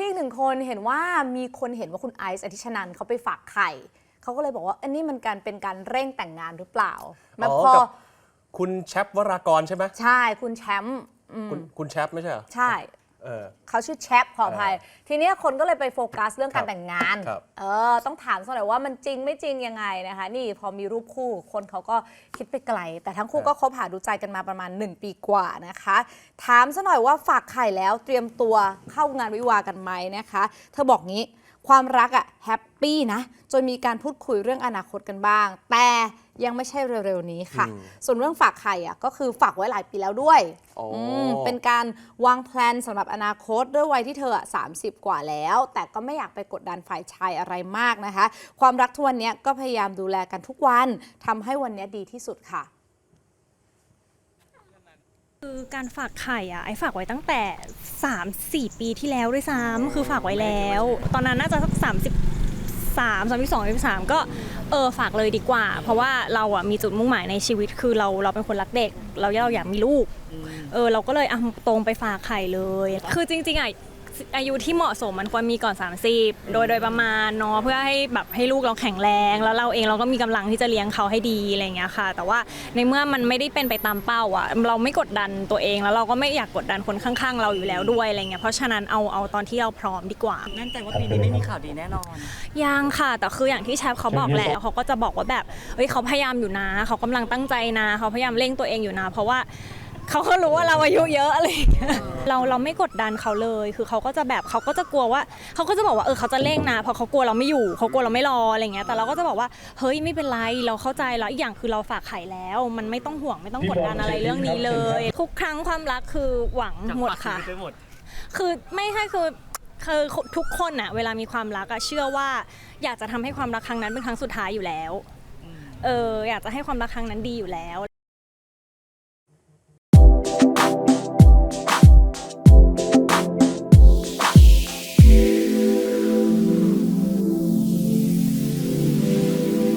ที่อีกหนึ่งคนเห็นว่ามีคนเห็นว่าคุณไอซ์อธิชนันเขาไปฝากไข่เขาก็เลยบอกว่าอันนี้มันการเป็นการเร่งแต่งงานหรือเปล่าแบอ๋บอพอกับคุณแชปวรากรใช่ไหมใช่คุณแชมป์อืมคุณคุณแชปไม่ใช่เหรอใช่ เออ เขาชื่อแชปขออภัยทีเนี้ยคนก็เลยไปโฟกัสเรื่องการครับแต่งงาน ครับเออ ต้องถามสักหน่อยว่ามันจริงไม่จริงยังไงนะคะ นี่พอมีรูปคู่คนเขาก็คิดไปไกล แต่ทั้งคู่ก็คบหาดูใจกันมาประมาณ 1 ปีกว่านะคะ ถามสักหน่อยว่าฝากไข่แล้วเตรียมตัวเข้างานวิวาห์กันไหมนะคะ เธอบอกงี้ความรักอะแฮปปี้นะ จนมีการพูดคุยเรื่องอนาคตกันบ้าง แต่ยังไม่ใช่เร็วๆนี้ค่ะอืมส่วนเรื่องฝากไข่อะก็คือฝากไว้หลายปีแล้วด้วยอ๋ออืมเป็นการวางแพลนสำหรับอนาคตด้วยวัยที่เธออะ30 กว่าแล้ว แต่ก็ไม่อยากไปกดดันฝ่ายชายอะไรมากนะคะ ความรักทุกวันเนี้ยก็พยายามดูแลกันทุกวันทำให้วันเนี้ยดีที่สุดค่ะ คือการฝากไข่อะไอ้ฝากไว้ตั้งแต่ 3 4 ปีที่แล้วด้วยซ้ำคือฝากไว้แล้ว ตอนนั้นน่าจะสัก30 3 32 33ก็เออฝากเลยดีกว่า เพราะว่าเราอะมีจุดมุ่งหมายในชีวิตคือเราเราเป็นคนรักเด็ก เราเราอยากมีลูก เออเราก็เลยอะตรงไปฝากไข่เลย คือจริงๆอะ อายุที่เหมาะสมมันควรมีก่อน 30 โดยโดยประมาณเนาะเพื่อให้แบบให้ลูกเราแข็งแรง แล้วเราเองเราก็มีกำลังที่จะเลี้ยงเขาให้ดีอะไรอย่างเงี้ยค่ะ แต่ว่าในเมื่อมันไม่ได้เป็นไปตามเป้าอะเราไม่กดดันตัวเองแล้วเราก็ไม่อยากกดดันคนข้างๆ เราอยู่แล้วด้วยอะไรเงี้ยเพราะฉะนั้นเอาเอาตอนที่เราพร้อมดีกว่ามั่นใจว่าปีนี้ไม่มีข่าวดีแน่นอนยังค่ะแต่คืออย่างที่แชปเขาบอกแหละเขาก็จะบอกว่าแบบเฮ้ยเขาพยายามอยู่นะ เขากำลังตั้งใจนะ เขาพยายามเร่งตัวเองอยู่นะ เพราะว่า เขาก็รู้ว่าเราอายุเยอะอะไรอย่างเงี้ยเราเราไม่กดดันเขาเลย คือเขาก็จะแบบเขาก็จะกลัวว่าเขาก็จะบอกว่าเออเขาจะเร่งนะเพราะเขากลัวเราไม่อยู่เขากลัวเราไม่รออะไรเงี้ยแต่เราก็จะบอกว่าเฮ้ยไม่เป็นไรเราเข้าใจแล้วอีกอย่างคือเราฝากไข่แล้ว มันไม่ต้องห่วงไม่ต้องกดดันอะไรเรื่องนี้เลย ทุกครั้งความรักคือหวังหมดค่ะไปหมดคือไม่ใช่คือคือทุกคนอะเวลามีความรักอะเชื่อว่า อยากจะทำให้ความรักครั้งนั้นเป็นครั้งสุดท้ายอยู่แล้วเอออยากจะให้ความรักครั้งนั้นดีอยู่แล้ว